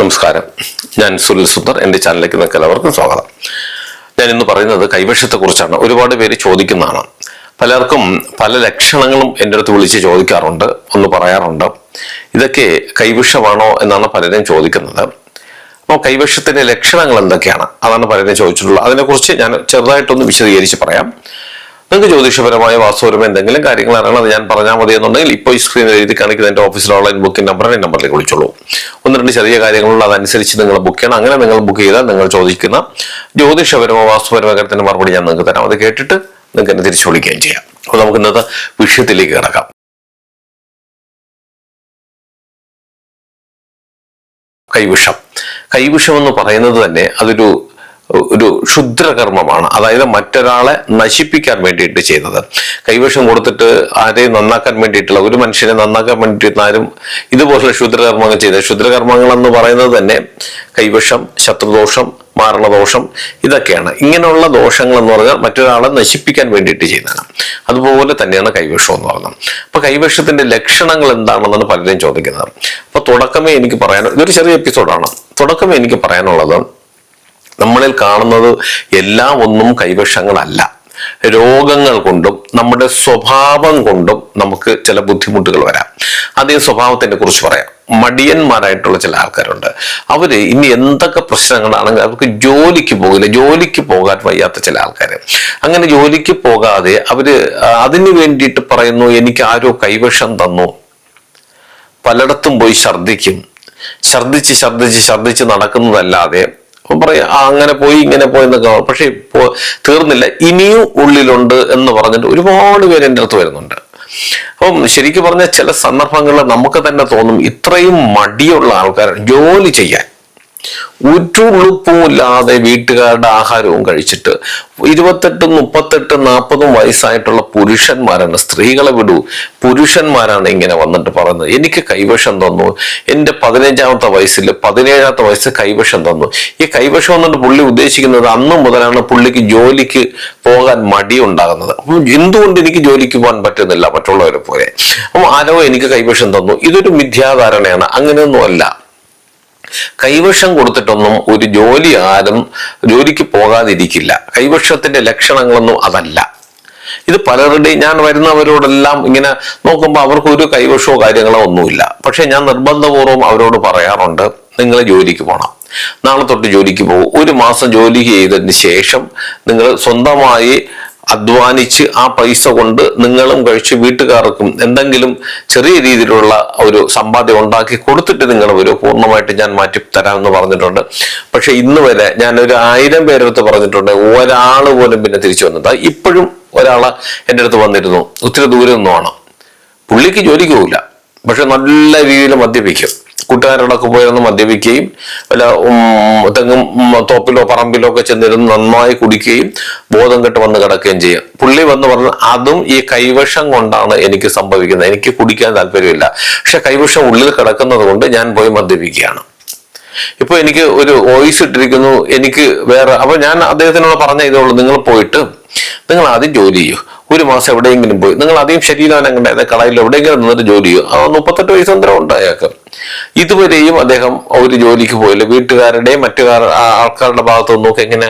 നമസ്കാരം. ഞാൻ സുനിൽ സുന്ദർ എന്റെ ചാനലിലേക്ക് നിങ്ങൾക്ക് എല്ലാവർക്കും സ്വാഗതം. ഞാൻ ഇന്ന് പറയുന്നത് കൈവശത്തെക്കുറിച്ചാണ്. ഒരുപാട് പേര് ചോദിക്കുന്നതാണ്. പലർക്കും പല ലക്ഷണങ്ങളും എന്റെ അടുത്ത് വിളിച്ച് ചോദിക്കാറുണ്ട് ഒന്ന് പറയാറുണ്ട്. ഇതൊക്കെ കൈവിഷമാണോ എന്നാണ് പലരും ചോദിക്കുന്നത്. അപ്പോൾ കൈവശത്തിന്റെ ലക്ഷണങ്ങൾ എന്തൊക്കെയാണ്? അതാണ് പലരും ചോദിച്ചിട്ടുള്ളത്. അതിനെക്കുറിച്ച് ഞാൻ ചെറുതായിട്ടൊന്ന് വിശദീകരിച്ച് പറയാം. നിങ്ങൾക്ക് ജ്യോതിഷപരമായ വാസ്തുപരമായ എന്തെങ്കിലും കാര്യങ്ങൾ അറിയണം ഞാൻ പറഞ്ഞാൽ മതി എന്നുണ്ടെങ്കിൽ ഇപ്പോൾ ഈ സ്ക്രീനിൽ എഴുതി കാണിക്കുന്ന എന്റെ ഓഫീസിലെ ഓൺലൈൻ ബുക്കിംഗ് നമ്പർ ഈ നമ്പറിലേക്ക് വിളിച്ചോളൂ. ഒന്ന് രണ്ട് ചെറിയ കാര്യങ്ങളുള്ള അതനുസരിച്ച് നിങ്ങൾ ബുക്ക് ചെയ്യണം. അങ്ങനെ നിങ്ങൾ ബുക്ക് ചെയ്താൽ നിങ്ങൾ ചോദിക്കുന്ന ജ്യോതിഷപരമോ വാസ്തുപരമോ കാര്യത്തിന്റെ മറുപടി ഞാൻ നിങ്ങൾക്ക് തരാം. അത് കേട്ടിട്ട് നിങ്ങൾക്ക് എന്നെ തിരിച്ചു വിളിക്കുകയും ചെയ്യാം. അപ്പോൾ നമുക്ക് ഇന്നത്തെ വിഷയത്തിലേക്ക് കിടക്കാം. കൈവിഷം. കൈവിഷം എന്ന് പറയുന്നത് തന്നെ അതൊരു ഒരു ക്ഷുദ്രകർമ്മമാണ്. അതായത് മറ്റൊരാളെ നശിപ്പിക്കാൻ വേണ്ടിയിട്ട് ചെയ്യുന്നത്. കൈവശം കൊടുത്തിട്ട് ആരെയും നന്നാക്കാൻ വേണ്ടിയിട്ടുള്ള ഒരു മനുഷ്യനെ നന്നാക്കാൻ വേണ്ടിയിട്ട് ആരും ഇതുപോലുള്ള ക്ഷുദ്രകർമ്മങ്ങൾ ചെയ്ത ക്ഷുദ്രകർമ്മങ്ങൾ എന്ന് പറയുന്നത് തന്നെ കൈവശം ശത്രുദോഷം മാരണദോഷം ഇതൊക്കെയാണ്. ഇങ്ങനെയുള്ള ദോഷങ്ങൾ എന്ന് പറഞ്ഞാൽ മറ്റൊരാളെ നശിപ്പിക്കാൻ വേണ്ടിയിട്ട് ചെയ്യുന്നതാണ്. അതുപോലെ തന്നെയാണ് കൈവശം എന്ന് പറയുന്നത് അപ്പൊ കൈവശത്തിന്റെ ലക്ഷണങ്ങൾ എന്താണെന്നാണ് പലരും ചോദിക്കുന്നത്. അപ്പൊ തുടക്കമേ എനിക്ക് പറയാൻ ഇതൊരു ചെറിയ എപ്പിസോഡാണ് തുടക്കമേ എനിക്ക് പറയാനുള്ളത് നമ്മളിൽ കാണുന്നത് എല്ലാം ഒന്നും കൈവശങ്ങളല്ല. രോഗങ്ങൾ കൊണ്ടും നമ്മുടെ സ്വഭാവം കൊണ്ടും നമുക്ക് ചില ബുദ്ധിമുട്ടുകൾ വരാം. അതേ സ്വഭാവത്തിനെ കുറിച്ച് പറയാം. മടിയന്മാരായിട്ടുള്ള ചില ആൾക്കാരുണ്ട്. അവർ ഇനി എന്തൊക്കെ പ്രശ്നങ്ങളാണെങ്കിൽ അവർക്ക് ജോലിക്ക് പോകില്ല. ജോലിക്ക് പോകാൻ വയ്യാത്ത ചില ആൾക്കാർ അങ്ങനെ ജോലിക്ക് പോകാതെ അവർ അതിന് വേണ്ടിയിട്ട് പറയുന്നു എനിക്ക് ആരോ കൈവശം തന്നു. പലയിടത്തും പോയി ഛർദ്ദിക്കും. ഛർദ്ദിച്ച് ഛർദ്ദിച്ച് ഛർദ്ദിച്ച് നടക്കുന്നതല്ലാതെ അപ്പം പറയാം അങ്ങനെ പോയി ഇങ്ങനെ പോയി എന്നൊക്കെ പക്ഷെ ഇപ്പോ തീർന്നില്ല. ഇനിയും ഉള്ളിലുണ്ട് എന്ന് പറഞ്ഞിട്ട് ഒരുപാട് പേര് എന്റെ അടുത്ത് വരുന്നുണ്ട്. അപ്പം ശരിക്കും പറഞ്ഞാൽ ചില സന്ദർഭങ്ങളിൽ നമുക്ക് തന്നെ തോന്നും ഇത്രയും മടിയുള്ള ആൾക്കാർ ജോലി ചെയ്യാൻ. ഒരു ഉളുപ്പുമില്ലാതെ വീട്ടുകാരുടെ ആഹാരവും കഴിച്ചിട്ട് ഇരുപത്തെട്ടും മുപ്പത്തെട്ടും നാൽപ്പതും വയസ്സായിട്ടുള്ള പുരുഷന്മാരാണ് സ്ത്രീകളെ വിടൂ. പുരുഷന്മാരാണ് ഇങ്ങനെ വന്നിട്ട് പറയുന്നത്. എനിക്ക് കൈവശം തന്നു. എന്റെ പതിനഞ്ചാമത്തെ വയസ്സിൽ പതിനേഴാമത്തെ വയസ്സ് കൈവശം തന്നു. ഈ കൈവശം എന്നിട്ട് പുള്ളി ഉദ്ദേശിക്കുന്നത് അന്ന് മുതലാണ് പുള്ളിക്ക് ജോലിക്ക് പോകാൻ മടി ഉണ്ടാകുന്നത് അപ്പം എന്തുകൊണ്ട് എനിക്ക് ജോലിക്ക് പോകാൻ പറ്റുന്നില്ല മറ്റുള്ളവരെ പോലെ? അപ്പം ആരോ എനിക്ക് കൈവശം തന്നു. ഇതൊരു മിഥ്യാധാരണയാണ്. അങ്ങനെയൊന്നുമല്ല. കൈവശം കൊടുത്തിട്ടൊന്നും ഒരു ജോലി ആരും ജോലിക്ക് പോകാതിരിക്കില്ല. കൈവശത്തിന്റെ ലക്ഷണങ്ങളൊന്നും അതല്ല. ഇത് പലരുടെയും ഞാൻ വരുന്നവരോടെല്ലാം ഇങ്ങനെ നോക്കുമ്പോൾ അവർക്ക് ഒരു കൈവശമോ കാര്യങ്ങളോ ഒന്നുമില്ല. പക്ഷെ ഞാൻ നിർബന്ധപൂർവം അവരോട് പറയാറുണ്ട് നിങ്ങൾ ജോലിക്ക് പോകണം നാളെ തൊട്ട് ജോലിക്ക് പോകും ഒരു മാസം ജോലി ചെയ്തതിന് ശേഷം നിങ്ങൾ സ്വന്തമായി അധ്വാനിച്ച് ആ പൈസ കൊണ്ട് നിങ്ങളും കഴിച്ച് വീട്ടുകാർക്കും എന്തെങ്കിലും ചെറിയ രീതിയിലുള്ള ഒരു സമ്പാദ്യം ഉണ്ടാക്കി കൊടുത്തിട്ട് നിങ്ങൾ വരൂ. പൂർണമായിട്ട് ഞാൻ മാറ്റി തരാമെന്ന് പറഞ്ഞിട്ടുണ്ട്. പക്ഷെ ഇന്ന് വരെ ഞാൻ ഒരു ആയിരം പേരെടുത്ത് പറഞ്ഞിട്ടുണ്ട്. ഒരാൾ പോലും പിന്നെ തിരിച്ചു വന്നത് ഇപ്പോഴും ഒരാൾ എന്റെ അടുത്ത് വന്നിരുന്നു. ഒത്തിരി ദൂരെ ഒന്നുമാണ് പുള്ളിക്ക് ജോലിക്ക് പോകില്ല പക്ഷെ നല്ല രീതിയിൽ മദ്യപിക്കും. കൂട്ടുകാരോടൊക്കെ പോയിരുന്ന് മദ്യപിക്കുകയും വല്ല തെങ്ങും തോപ്പിലോ പറമ്പിലോ ഒക്കെ ചെന്നിരുന്ന് നന്നായി കുടിക്കുകയും ബോധം കെട്ട് വന്ന് കിടക്കുകയും ചെയ്യും. പുള്ളി വന്ന് പറഞ്ഞ അതും ഈ കൈവശം കൊണ്ടാണ് എനിക്ക് സംഭവിക്കുന്നത്. എനിക്ക് കുടിക്കാൻ താല്പര്യമില്ല. പക്ഷെ കൈവശം ഉള്ളിൽ കിടക്കുന്നത് കൊണ്ട് ഞാൻ പോയി മദ്യപിക്കുകയാണ്. ഇപ്പൊ എനിക്ക് ഒരു വോയിസ് ഇട്ടിരിക്കുന്നു. എനിക്ക് വേറെ അപ്പൊ ഞാൻ അദ്ദേഹത്തിനോട് പറഞ്ഞ ഇതേ ഉള്ളൂ നിങ്ങൾ പോയിട്ട് നിങ്ങൾ ആദ്യം ജോലി ചെയ്യൂ. ഒരു മാസം എവിടെയെങ്കിലും പോയി. നിങ്ങൾ ആദ്യം ശരീരം കളയിൽ എവിടെയെങ്കിലും നിന്നിട്ട് ജോലി ചെയ്യൂ. ആ മുപ്പത്തെട്ട് വയസ്സന്തരം ഉണ്ട് അയാൾക്ക്. ഇതുവരെയും അദ്ദേഹം ഒരു ജോലിക്ക് പോയില്ല. വീട്ടുകാരുടെയും മറ്റു ആൾക്കാരുടെ ഭാഗത്തു നിന്നൊക്കെ എങ്ങനെ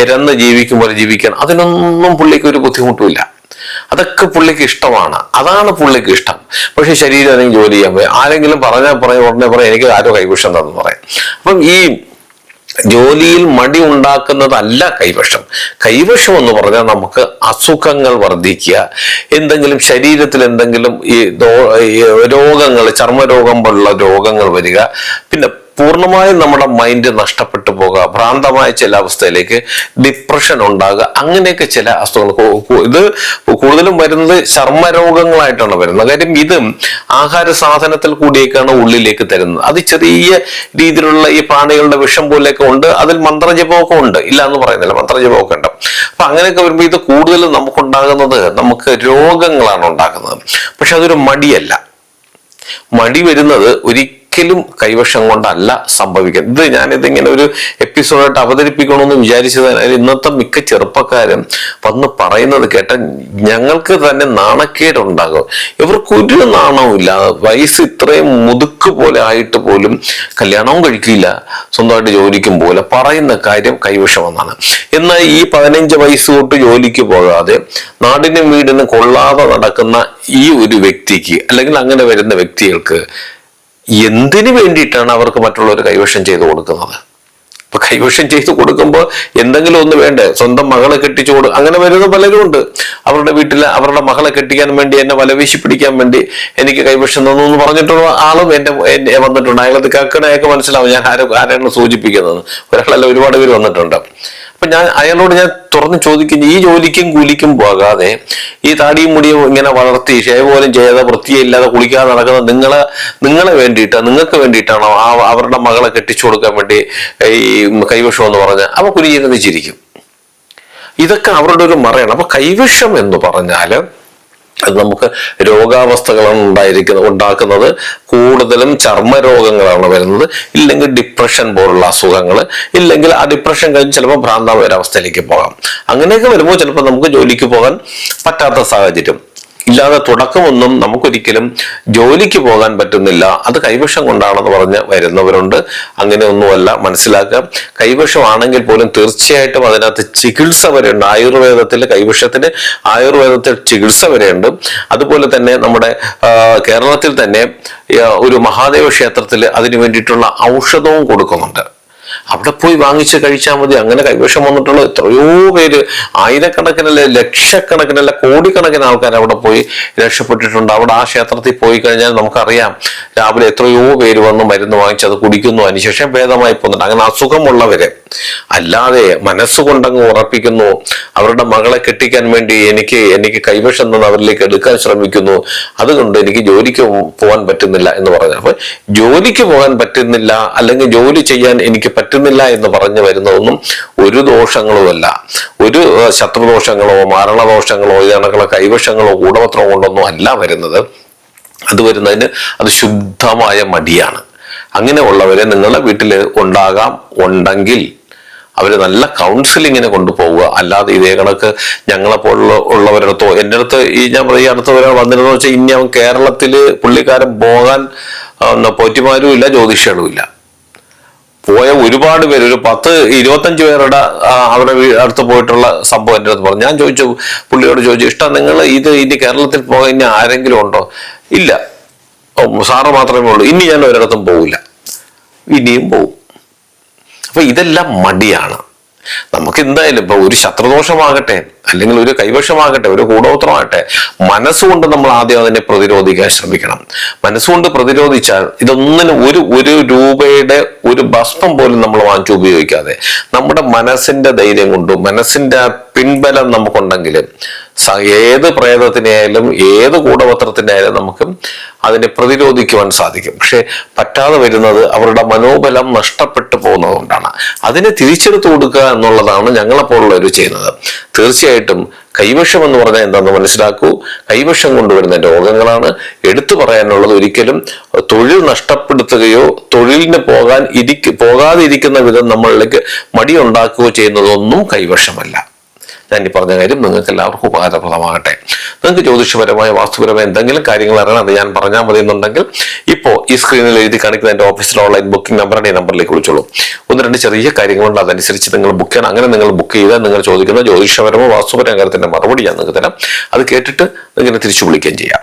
ഇരന്ന് ജീവിക്കും പോലെ ജീവിക്കണം അതിനൊന്നും പുള്ളിക്ക് ഒരു ബുദ്ധിമുട്ടുമില്ല. അതൊക്കെ പുള്ളിക്ക് ഇഷ്ടമാണ്. അതാണ് പുള്ളിക്ക് ഇഷ്ടം. പക്ഷെ ശരീരം അല്ലെങ്കിൽ ജോലി ചെയ്യാൻ പോയി. ആരെങ്കിലും പറഞ്ഞാൽ പറയും ഉടനെ പറയും എനിക്ക് ആരോ കൈവിഷം തന്നു പറയും. അപ്പം ഈ ജോലിയിൽ മടി ഉണ്ടാക്കുന്നതല്ല കൈവശം. കൈവശം എന്ന് പറഞ്ഞാൽ നമുക്ക് അസുഖങ്ങൾ വർദ്ധിക്കുക എന്തെങ്കിലും ശരീരത്തിൽ എന്തെങ്കിലും ഈ രോഗങ്ങൾ ചർമ്മരോഗം പോലുള്ള രോഗങ്ങൾ വരിക പിന്നെ പൂർണമായും നമ്മുടെ മൈൻഡ് നഷ്ടപ്പെട്ടു പോകുക ഭ്രാന്തമായ ചില അവസ്ഥയിലേക്ക് ഡിപ്രഷൻ ഉണ്ടാകുക അങ്ങനെയൊക്കെ ചില അസുഖങ്ങൾ ഇത് കൂടുതലും വരുന്നത് ചർമ്മരോഗങ്ങളായിട്ടാണ് വരുന്നത്. കാര്യം ഇത് ആഹാര സാധനത്തിൽ കൂടിയൊക്കെയാണ് ഉള്ളിലേക്ക് തരുന്നത്. അത് ചെറിയ രീതിയിലുള്ള ഈ പ്രാണികളുടെ വിഷം പോലെയൊക്കെ ഉണ്ട് അതിൽ മന്ത്രജപമൊക്കെ ഉണ്ട്. ഇല്ല എന്ന് പറയുന്നില്ല മന്ത്രജപമൊക്കെ ഉണ്ട്. അപ്പൊ അങ്ങനെയൊക്കെ വരുമ്പോൾ ഇത് കൂടുതലും നമുക്കുണ്ടാകുന്നത് നമുക്ക് രോഗങ്ങളാണ് ഉണ്ടാക്കുന്നത് പക്ഷെ അതൊരു മടിയല്ല. മടി വരുന്നത് ഒരിക്കലും ഒരിക്കലും കൈവശം കൊണ്ടല്ല സംഭവിക്കുന്നത്. ഇത് ഞാനിതിങ്ങനെ ഒരു എപ്പിസോഡായിട്ട് അവതരിപ്പിക്കണമെന്ന് വിചാരിച്ചത് ഇന്നത്തെ മിക്ക ചെറുപ്പക്കാരും വന്ന് പറയുന്നത് കേട്ട ഞങ്ങൾക്ക് തന്നെ നാണക്കേടുണ്ടാകും. ഇവർക്ക് ഒരു നാണവും ഇല്ല വയസ്സ് ഇത്രയും മുതുക്ക് പോലെ ആയിട്ട് പോലും കല്യാണവും കഴിക്കില്ല. സ്വന്തമായിട്ട് ജോലിക്കും പോലെ പറയുന്ന കാര്യം കൈവശമെന്നാണ്. എന്നാൽ ഈ പതിനഞ്ച് വയസ്സ് തൊട്ട് ജോലിക്ക് പോകാതെ നാടിനും വീടിനും കൊള്ളാതെ നടക്കുന്ന ഈ ഒരു വ്യക്തിക്ക് അല്ലെങ്കിൽ അങ്ങനെ വരുന്ന വ്യക്തികൾക്ക് എന്തിനു വേണ്ടിയിട്ടാണ് അവർക്ക് മറ്റുള്ളവർ കൈവശം ചെയ്തു കൊടുക്കുന്നത്? അപ്പൊ കൈവശം ചെയ്തു കൊടുക്കുമ്പോൾ എന്തെങ്കിലും ഒന്ന് വേണ്ടേ? സ്വന്തം മകളെ കെട്ടിച്ചു കൊടു അങ്ങനെ വരുന്ന പലരും ഉണ്ട്. അവരുടെ വീട്ടിൽ അവരുടെ മകളെ കെട്ടിക്കാൻ വേണ്ടി എന്നെ വലവീശി പിടിക്കാൻ വേണ്ടി എനിക്ക് കൈവശം തന്നു എന്ന് പറഞ്ഞിട്ടുള്ള ആളും എന്റെ വന്നിട്ടുണ്ട്. അയാളത് കക്കണയൊക്കെ മനസ്സിലാവും. ഞാൻ ആരെ ആരാണ് സൂചിപ്പിക്കുന്നത്? ഒരാളല്ല ഒരുപാട് പേര് വന്നിട്ടുണ്ട്. അപ്പൊ ഞാൻ അയാളോട് ഞാൻ തുറന്ന് ചോദിക്കുന്നു ഈ ജോലിക്കും കൂലിക്കും പോകാതെ ഈ താടിയും മുടിയും ഇങ്ങനെ വളർത്തി ഷേവ് പോലും ചെയ്യാതെ വൃത്തിയില്ലാതെ കുളിക്കാതെ നടക്കുന്ന നിങ്ങളെ നിങ്ങളെ വേണ്ടിയിട്ട് നിങ്ങൾക്ക് വേണ്ടിയിട്ടാണോ ആ അവരുടെ മകളെ കെട്ടിച്ചു കൊടുക്കാൻ വേണ്ടി ഈ കൈവശം എന്ന് പറഞ്ഞ അവ കുനിയിരുന്ന് ചിരിക്കും. ഇതൊക്കെ അവരുടെ ഒരു മറയാണ്. അപ്പൊ കൈവശം എന്ന് പറഞ്ഞാൽ അത് നമുക്ക് രോഗാവസ്ഥകളാണ് ഉണ്ടായിരിക്കുന്നത് ഉണ്ടാക്കുന്നത്. കൂടുതലും ചർമ്മരോഗങ്ങളാണ് വരുന്നത്. ഇല്ലെങ്കിൽ ഡിപ്രഷൻ പോലുള്ള അസുഖങ്ങൾ ഇല്ലെങ്കിൽ ആ ഡിപ്രഷൻ കഴിഞ്ഞ് ചിലപ്പോൾ ഭ്രാന്താവ ഒരവസ്ഥയിലേക്ക് പോകാം. അങ്ങനെയൊക്കെ വരുമ്പോൾ ചിലപ്പോൾ നമുക്ക് ജോലിക്ക് പോകാൻ പറ്റാത്ത സാഹചര്യം. ഇല്ലാതെ തുടക്കമൊന്നും നമുക്കൊരിക്കലും ജോലിക്ക് പോകാൻ പറ്റുന്നില്ല. അത് കൈവശം കൊണ്ടാണെന്ന് പറഞ്ഞ് വരുന്നവരുണ്ട്. അങ്ങനെ ഒന്നുമല്ല മനസ്സിലാക്കുക. കൈവശമാണെങ്കിൽ പോലും തീർച്ചയായിട്ടും അതിനകത്ത് ചികിത്സ വരെയുണ്ട്. ആയുർവേദത്തിൽ കൈവശത്തിന് ആയുർവേദത്തിൽ ചികിത്സ വരെയുണ്ട്. അതുപോലെ തന്നെ നമ്മുടെ കേരളത്തിൽ തന്നെ ഒരു മഹാദേവ ക്ഷേത്രത്തിൽ അതിനു വേണ്ടിയിട്ടുള്ള ഔഷധവും കൊടുക്കുന്നുണ്ട്. അവിടെ പോയി വാങ്ങിച്ച് കഴിച്ചാൽ മതി. അങ്ങനെ കൈവശം വന്നിട്ടുള്ള എത്രയോ പേര് ആയിരക്കണക്കിനല്ല ലക്ഷക്കണക്കിനല്ല കോടിക്കണക്കിന് ആൾക്കാർ അവിടെ പോയി രക്ഷപ്പെട്ടിട്ടുണ്ട്. അവിടെ ആ ക്ഷേത്രത്തിൽ പോയി കഴിഞ്ഞാൽ നമുക്കറിയാം രാവിലെ എത്രയോ പേര് വന്ന് മരുന്ന് വാങ്ങിച്ച് അത് കുടിക്കുന്നു അതിനുശേഷം ഭേദമായി പോകുന്നുണ്ട്. അങ്ങനെ അസുഖമുള്ളവരെ അല്ലാതെ മനസ്സുകൊണ്ടങ്ങ് ഉറപ്പിക്കുന്നു. അവരുടെ മകളെ കെട്ടിക്കാൻ വേണ്ടി എനിക്ക് എനിക്ക് കൈവശം നിന്ന് അവരിലേക്ക് എടുക്കാൻ ശ്രമിക്കുന്നു. അതുകൊണ്ട് എനിക്ക് ജോലിക്ക് പോകാൻ പറ്റുന്നില്ല എന്ന് പറഞ്ഞു. അപ്പൊ ജോലിക്ക് പോകാൻ പറ്റുന്നില്ല അല്ലെങ്കിൽ ജോലി ചെയ്യാൻ എനിക്ക് പറ്റുന്നില്ല എന്ന് പറഞ്ഞു വരുന്നതൊന്നും ഒരു ദോഷങ്ങളുമല്ല. ഒരു ശത്രുദോഷങ്ങളോ മരണദോഷങ്ങളോ ഇതണക്കുള്ള കൈവശങ്ങളോ കൂടപത്രമോ കൊണ്ടൊന്നും അല്ല വരുന്നത്. അത് വരുന്നതിന് അത് ശുദ്ധമായ മടിയാണ്. അങ്ങനെ ഉള്ളവരെ നിങ്ങളുടെ വീട്ടിൽ ഉണ്ടാകാം ഉണ്ടെങ്കിൽ അവർ നല്ല കൗൺസിലിങ്ങിനെ കൊണ്ടുപോവുക. അല്ലാതെ ഇതേ കണക്ക് ഞങ്ങളെപ്പോലുള്ള ഉള്ളവരടുത്തോ എന്റെ അടുത്ത് ഈ ഞാൻ പറയും അടുത്ത ഒരാൾ വന്നിരുന്നു വെച്ചാൽ ഇനി അവൻ കേരളത്തിൽ പുള്ളിക്കാരൻ പോകാൻ പോറ്റിമാരും ഇല്ല ജ്യോതിഷികളും ഇല്ല. പോയ ഒരുപാട് പേര് ഒരു പത്ത് ഇരുപത്തഞ്ച് പേരുടെ അവരുടെ അടുത്ത് പോയിട്ടുള്ള സംഭവം എന്റെ അടുത്ത് പറഞ്ഞു. ഞാൻ ചോദിച്ചു പുള്ളിയോട് ചോദിച്ചു ഇഷ്ടം നിങ്ങൾ ഇത് ഇനി കേരളത്തിൽ പോകാൻ ഇനി ആരെങ്കിലും ഉണ്ടോ? ഇല്ല. സാറ് മാത്രമേ ഉള്ളൂ. ഇനി ഞാൻ ഒരിടത്തും പോകില്ല ഇനിയും പോകും അപ്പൊ ഇതെല്ലാം മടിയാണ്. നമുക്ക് എന്തായാലും ഇപ്പൊ ഒരു ശത്രുദോഷമാകട്ടെ അല്ലെങ്കിൽ ഒരു കൈവശമാകട്ടെ ഒരു കൂടോത്രമാകട്ടെ മനസ്സുകൊണ്ട് നമ്മൾ ആദ്യം അതിനെ പ്രതിരോധിക്കാൻ ശ്രമിക്കണം. മനസ്സുകൊണ്ട് പ്രതിരോധിച്ചാൽ ഇതൊന്നിനും ഒരു ഒരു രൂപയുടെ ഒരു ഭസ്മം പോലും നമ്മൾ വാങ്ങിച്ചു ഉപയോഗിക്കാതെ നമ്മുടെ മനസ്സിന്റെ ധൈര്യം കൊണ്ടും മനസ്സിന്റെ പിൻബലം നമുക്കുണ്ടെങ്കിൽ ഏത് പ്രേതത്തിനായാലും ഏത് കൂടപത്രത്തിന്റെ ആയാലും നമുക്ക് അതിനെ പ്രതിരോധിക്കുവാൻ സാധിക്കും. പക്ഷെ പറ്റാതെ വരുന്നത് അവരുടെ മനോബലം നഷ്ടപ്പെട്ടു പോകുന്നതുകൊണ്ടാണ്. അതിനെ തിരിച്ചെടുത്തു കൊടുക്കുക എന്നുള്ളതാണ് ഞങ്ങളെപ്പോലുള്ളവർ ചെയ്യുന്നത്. തീർച്ചയായിട്ടും കൈവശം എന്ന് പറഞ്ഞാൽ എന്താണെന്ന് മനസ്സിലാക്കൂ. കൈവശം കൊണ്ടുവരുന്ന രോഗങ്ങളാണ്. എടുത്തു പറയാനുള്ളത് ഒരിക്കലും തൊഴിൽ നഷ്ടപ്പെടുത്തുകയോ തൊഴിലിന് പോകാൻ ഇരിക്ക പോകാതിരിക്കുന്ന വിധം നമ്മളിലേക്ക് മടിയുണ്ടാക്കുകയോ ചെയ്യുന്നതൊന്നും കൈവശമല്ല. ഞാൻ ഈ പറഞ്ഞ കാര്യം നിങ്ങൾക്ക് എല്ലാവർക്കും ഉപകാരപ്രദമാകട്ടെ. നിങ്ങൾക്ക് ജ്യോതിഷപരമായ വാസ്തുപരമായ എന്തെങ്കിലും കാര്യങ്ങൾ അറിയണം അത് ഞാൻ പറഞ്ഞാൽ മതി എന്നുണ്ടെങ്കിൽ ഇപ്പോൾ ഈ സ്ക്രീനിൽ എഴുതി കാണിക്കുന്ന എന്റെ ഓഫീസിലെ ഓൺലൈൻ ബുക്കിംഗ് നമ്പറാണ് ഈ നമ്പറിലേക്ക് വിളിച്ചോളൂ. ഒന്ന് രണ്ട് ചെറിയ കാര്യങ്ങളുണ്ട്. അതനുസരിച്ച് നിങ്ങൾ ബുക്ക് ചെയ്യണം. അങ്ങനെ നിങ്ങൾ ബുക്ക് ചെയ്താൽ നിങ്ങൾ ചോദിക്കുന്ന ജ്യോതിഷപരമോ വാസ്തുപരമോ കാര്യത്തിന്റെ മറുപടി ഞാൻ നിങ്ങൾക്ക് തരാം. അത് കേട്ടിട്ട് നിങ്ങൾ തിരിച്ചു വിളിക്കുകയും ചെയ്യാം.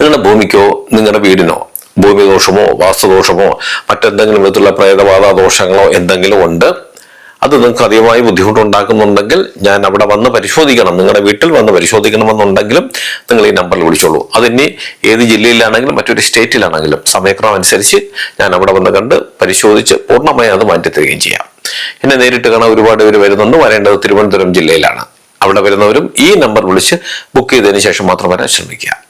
നിങ്ങളുടെ ഭൂമിക്കോ നിങ്ങളുടെ വീടിനോ ഭൂമി ദോഷമോ വാസ്തുദോഷമോ മറ്റെന്തെങ്കിലും വിധത്തിലുള്ള പ്രേതബാധ ദോഷങ്ങളോ എന്തെങ്കിലും ഉണ്ട് അത് നിങ്ങൾക്ക് അധികമായി ബുദ്ധിമുട്ടുണ്ടാക്കുന്നുണ്ടെങ്കിൽ ഞാൻ അവിടെ വന്ന് പരിശോധിക്കണം. നിങ്ങളുടെ വീട്ടിൽ വന്ന് പരിശോധിക്കണമെന്നുണ്ടെങ്കിലും നിങ്ങൾ ഈ നമ്പറിൽ വിളിച്ചോളൂ. അതിനി ഏത് ജില്ലയിലാണെങ്കിലും മറ്റൊരു സ്റ്റേറ്റിലാണെങ്കിലും സമയക്രമം അനുസരിച്ച് ഞാൻ അവിടെ വന്ന് കണ്ട് പരിശോധിച്ച് പൂർണമായി അത് മാറ്റിത്തരികയും ചെയ്യാം. എന്നെ നേരിട്ട് കാണാൻ ഒരുപാട് പേര് വരുന്നുണ്ട്. വരേണ്ടത് തിരുവനന്തപുരം ജില്ലയിലാണ്. അവിടെ വരുന്നവരും ഈ നമ്പർ വിളിച്ച് ബുക്ക് ചെയ്തതിന് ശേഷം മാത്രം വരാൻ ശ്രമിക്കുക.